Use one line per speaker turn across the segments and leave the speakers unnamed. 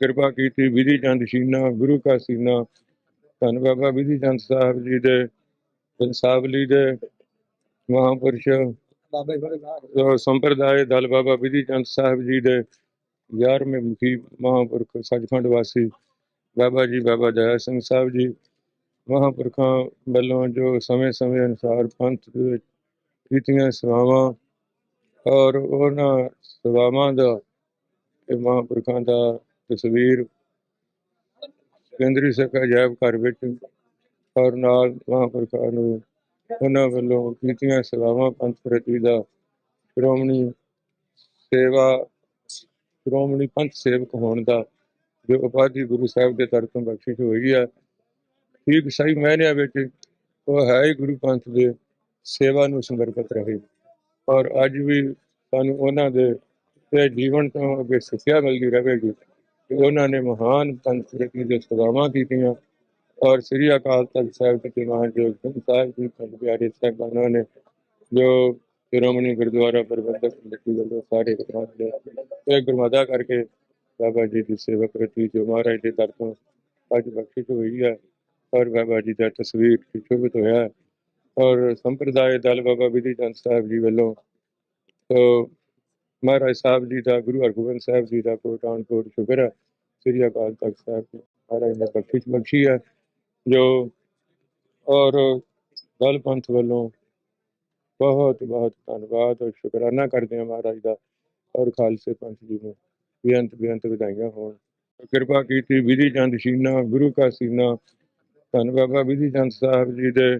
ਕਿਰਪਾ ਕੀਤੀ, ਵਿਧੀ ਚੰਦ ਸ਼ੀਨਾ, ਗੁਰੂ ਕਾ ਸੀਨਾ। ਧੰਨ ਬਾਬਾ ਵਿਧੀ ਚੰਦ ਸਾਹਿਬ ਜੀ ਦੇ ਬੰਸਾਵਲੀ ਦੇ ਮਹਾਂਪੁਰਸ਼। ਸੰਪਰਦਾਇ ਦਲ ਬਾਬਾ ਵਿਧੀ ਚੰਦ ਸਾਹਿਬ ਜੀ ਦੇ 11ਵੇਂ ਮੁਖੀ ਮਹਾਂਪੁਰਖ ਸੱਚਖੰਡ ਵਾਸੀ ਬਾਬਾ ਜੀ, ਬਾਬਾ ਦਇਆ ਸਿੰਘ ਸਾਹਿਬ ਜੀ। ਮਹਾਂਪੁਰਖਾਂ ਵੱਲੋਂ ਜੋ ਸਮੇਂ-ਸਮੇਂ ਅਨੁਸਾਰ ਪੰਥ ਦੇ ਵਿੱਚ ਕੀਤੀਆਂ ਸੇਵਾਵਾਂ ਔਰ ਉਹਨਾਂ ਸੇਵਾਵਾਂ ਦਾ ਇਹ ਮਹਾਂਪੁਰਖਾਂ ਦਾ ਤਸਵੀਰ ਕੇਂਦਰੀ ਸਿੱਖ ਅਜਾਇਬ ਘਰ ਵਿੱਚ ਔਰ ਨਾਲ ਮਹਾਂਪੁਰਖਾਂ ਨੂੰ ਉਹਨਾਂ ਵੱਲੋਂ ਕੀਤੀਆਂ ਸੇਵਾਵਾਂ ਪੰਥ ਪ੍ਰਤੀ ਦਾ ਸ਼੍ਰੋਮਣੀ ਸੇਵਾ, ਸ਼੍ਰੋਮਣੀ ਪੰਥ ਸੇਵਕ ਹੋਣ ਦਾ ਜੋ ਉਪਾਧੀ ਗੁਰੂ ਸਾਹਿਬ ਦੇ ਦਰ ਤੋਂ ਬਖਸ਼ਿਸ਼ ਹੋਈ ਹੈ ਠੀਕ ਸਹੀ ਮਾਇਨਿਆਂ ਵਿੱਚ ਉਹ ਹੈ ਹੀ ਗੁਰੂ ਪੰਥ ਦੇ ਸੇਵਾ ਨੂੰ ਸਮਰਪਿਤ ਰਹੇ। ਔਰ ਅੱਜ ਵੀ ਸਾਨੂੰ ਉਹਨਾਂ ਦੇ ਜੀਵਨ ਤੋਂ ਅੱਗੇ ਸਿੱਖਿਆ ਮਿਲਦੀ ਰਹੇਗੀ ਕਿ ਉਹਨਾਂ ਨੇ ਮਹਾਨ ਪੰਥ ਪ੍ਰਤੀ ਦੇ ਸੇਵਾਵਾਂ ਕੀਤੀਆਂ, ਔਰ ਸ੍ਰੀ ਅਕਾਲ ਤਖਤ ਸਾਹਿਬ ਦੇ ਮਹਾਂਯੋਗ ਸਿੰਘ ਸਾਹਿਬ ਜੀ ਪੰਜ ਪਿਆਰੇ ਸਾਹਿਬਾਨਾਂ ਨੇ ਜੋ ਸ਼੍ਰੋਮਣੀ ਗੁਰਦੁਆਰਾ ਪ੍ਰਬੰਧਕ ਕਮੇਟੀ ਵੱਲੋਂ ਸਾਰੇ ਵਿਦਵਾਨ ਦੇ ਇਹ ਗੁਰਮਤਾ ਕਰਕੇ ਬਾਬਾ ਜੀ ਦੀ ਸੇਵਾ ਪ੍ਰਤੀ ਜੋ ਮਹਾਰਾਜ ਦੇ ਦਰ ਤੋਂ ਅੱਜ ਬਖਸ਼ਿਸ਼ ਹੋਈ ਹੈ, ਔਰ ਬਾਬਾ ਜੀ ਦਾ ਤਸਵੀਰ ਸ਼ੋਭਿਤ ਹੋਇਆ ਔਰ ਸੰਪਰਦਾਇ ਦਲ ਬਾਬਾ ਵਿਧੀ ਚੰਦ ਸਾਹਿਬ ਜੀ ਵੱਲੋਂ, ਤੋ ਮਹਾਰਾਜ ਸਾਹਿਬ ਜੀ ਦਾ, ਗੁਰੂ ਹਰਗੋਬਿੰਦ ਸਾਹਿਬ ਜੀ ਦਾ ਕੋਟਾਨ ਕੋਟ ਸ਼ੁਕਰ ਹੈ। ਸ੍ਰੀ ਅਕਾਲ ਤਖਤ ਸਾਹਿਬ ਜੀ, ਮਹਾਰਾਜ ਨੇ ਬਖਸ਼ਿਸ਼ ਬਖਸ਼ੀ ਹੈ। ਜੋ ਔਰ ਦਲ ਪੰਥ ਵੱਲੋਂ ਬਹੁਤ ਬਹੁਤ ਧੰਨਵਾਦ ਔਰ ਸ਼ੁਕਰਾਨਾ ਕਰਦੇ ਹਾਂ ਮਹਾਰਾਜ ਦਾ ਔਰ ਖਾਲਸੇ ਪੰਥ ਜੀ ਨੂੰ ਬੇਅੰਤ ਬੇਅੰਤ ਵਧਾਈਆਂ ਹੋਣ। ਕਿਰਪਾ ਕੀਤੀ ਵਿਧੀ ਚੰਦ ਸ਼ੀਨਾ, ਗੁਰੂ ਕਾ ਸੀਨਾ। ਧੰਨ ਬਾਬਾ ਵਿਧੀ ਚੰਦ ਸਾਹਿਬ ਜੀ ਦੇ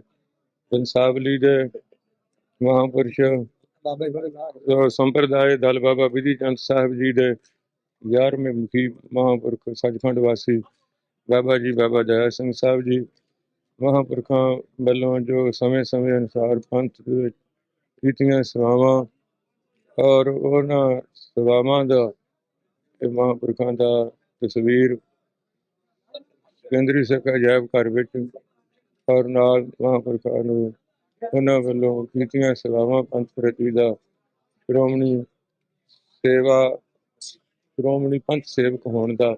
ਬੰਸਾਵਲੀ ਦੇ ਮਹਾਂਪੁਰਸ਼ ਸੰਪਰਦਾਇ ਦਲ ਬਾਬਾ ਵਿਧੀ ਚੰਦ ਸਾਹਿਬ ਜੀ ਦੇ 11ਵੇਂ ਮੁਖੀ ਮਹਾਂਪੁਰਖ ਸੱਚਖੰਡ ਵਾਸੀ ਬਾਬਾ ਜੀ, ਬਾਬਾ ਦਇਆ ਸਿੰਘ ਸਾਹਿਬ ਜੀ, ਮਹਾਂਪੁਰਖਾਂ ਵੱਲੋਂ ਜੋ ਸਮੇਂ-ਸਮੇਂ ਅਨੁਸਾਰ ਪੰਥ ਦੇ ਵਿੱਚ ਕੀਤੀਆਂ ਸੇਵਾਵਾਂ ਔਰ ਉਹਨਾਂ ਸੇਵਾਵਾਂ ਦਾ ਇਹ ਮਹਾਂਪੁਰਖਾਂ ਦਾ ਤਸਵੀਰ ਕੇਂਦਰੀ ਸਰਕਾਰ ਅਜਾਇਬ ਘਰ ਵਿੱਚ ਔਰ ਨਾਲ ਮਹਾਂਪੁਰਖਾਂ ਨੂੰ ਉਹਨਾਂ ਵੱਲੋਂ ਕੀਤੀਆਂ ਸੇਵਾਵਾਂ ਪੰਥ ਪ੍ਰਤੀ ਦਾ ਸ਼੍ਰੋਮਣੀ ਸੇਵਾ, ਸ਼੍ਰੋਮਣੀ ਪੰਥ ਸੇਵਕ ਹੋਣ ਦਾ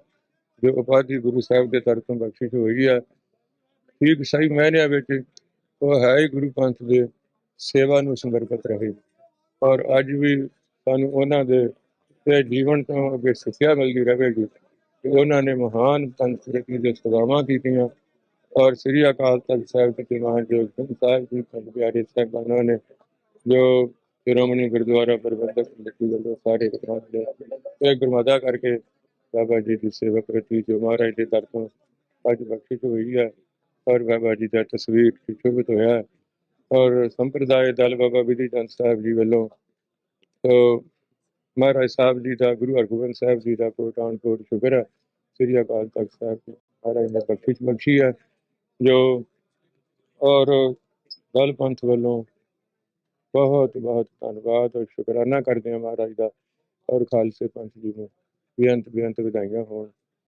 ਜੋ ਉਪਾਧੀ ਗੁਰੂ ਸਾਹਿਬ ਦੇ ਦਰ ਤੋਂ ਬਖਸ਼ਿਸ਼ ਹੋਈ ਹੈ ਠੀਕ ਸਹੀ ਮਾਇਨਿਆਂ ਵਿੱਚ ਉਹ ਹੈ ਹੀ ਗੁਰੂ ਪੰਥ ਦੇ ਸੇਵਾ ਨੂੰ ਸਮਰਪਿਤ ਰਹੇ। ਔਰ ਅੱਜ ਵੀ ਸਾਨੂੰ ਉਹਨਾਂ ਦੇ ਤੇ ਜੀਵਨ ਤੋਂ ਅੱਗੇ ਸਿੱਖਿਆ ਮਿਲਦੀ ਰਹੇਗੀ। ਕਿ ਉਹਨਾਂ ਨੇ ਮਹਾਨ ਪੰਥ ਪ੍ਰਤੀ ਦੇ ਸੇਵਾਵਾਂ ਕੀਤੀਆਂ ਔਰ ਸ੍ਰੀ ਅਕਾਲ ਤਖਤ ਸਾਹਿਬ ਦੇ ਮਹਾਂਯੋਗ ਸਿੰਘ ਸਾਹਿਬ ਜੀ ਪੰਜ ਪਿਆਰੇ ਸਾਹਿਬਾਨਾਂ ਨੇ ਜੋ ਸ਼੍ਰੋਮਣੀ ਗੁਰਦੁਆਰਾ ਪ੍ਰਬੰਧਕ ਕਮੇਟੀ ਵੱਲੋਂ ਸਾਰੇ ਵਿਦਵਾਨ ਦੇ ਇਹ ਗੁਰਮਤਾ ਕਰਕੇ ਬਾਬਾ ਜੀ ਦੀ ਸੇਵਾ ਪ੍ਰਤੀ ਜੋ ਮਹਾਰਾਜ ਦੇ ਦਰ ਤੋਂ ਅੱਜ ਬਖਸ਼ਿਸ਼ ਹੋਈ ਹੈ ਔਰ ਬਾਬਾ ਜੀ ਦਾ ਤਸਵੀਰ ਸ਼ੋਭਿਤ ਹੋਇਆ ਔਰ ਸੰਪਰਦਾਇ ਦਲ ਬਾਬਾ ਵਿਧੀ ਚੰਦ ਸਾਹਿਬ ਜੀ ਵੱਲੋਂ ਤੋ ਮਹਾਰਾਜ ਸਾਹਿਬ ਜੀ ਦਾ, ਗੁਰੂ ਹਰਗੋਬਿੰਦ ਸਾਹਿਬ ਜੀ ਦਾ ਕੋਟਾਨ ਕੋਟ ਸ਼ੁਕਰ ਹੈ। ਸ੍ਰੀ ਅਕਾਲ ਤਖਤ ਸਾਹਿਬ ਜੀ ਮਹਾਰਾਜ ਨੇ ਬਖਸ਼ਿਸ਼ ਬਖਸ਼ੀ ਹੈ। ਜੋ ਔਰ ਦਲ ਪੰਥ ਵੱਲੋਂ ਬਹੁਤ ਬਹੁਤ ਧੰਨਵਾਦ ਔਰ ਸ਼ੁਕਰਾਨਾ ਕਰਦੇ ਹਾਂ ਮਹਾਰਾਜ ਦਾ ਔਰ ਖਾਲਸੇ ਪੰਥ ਜੀ ਨੂੰ ਬੇਅੰਤ ਬੇਅੰਤ ਵਧਾਈਆਂ ਹੋਣ।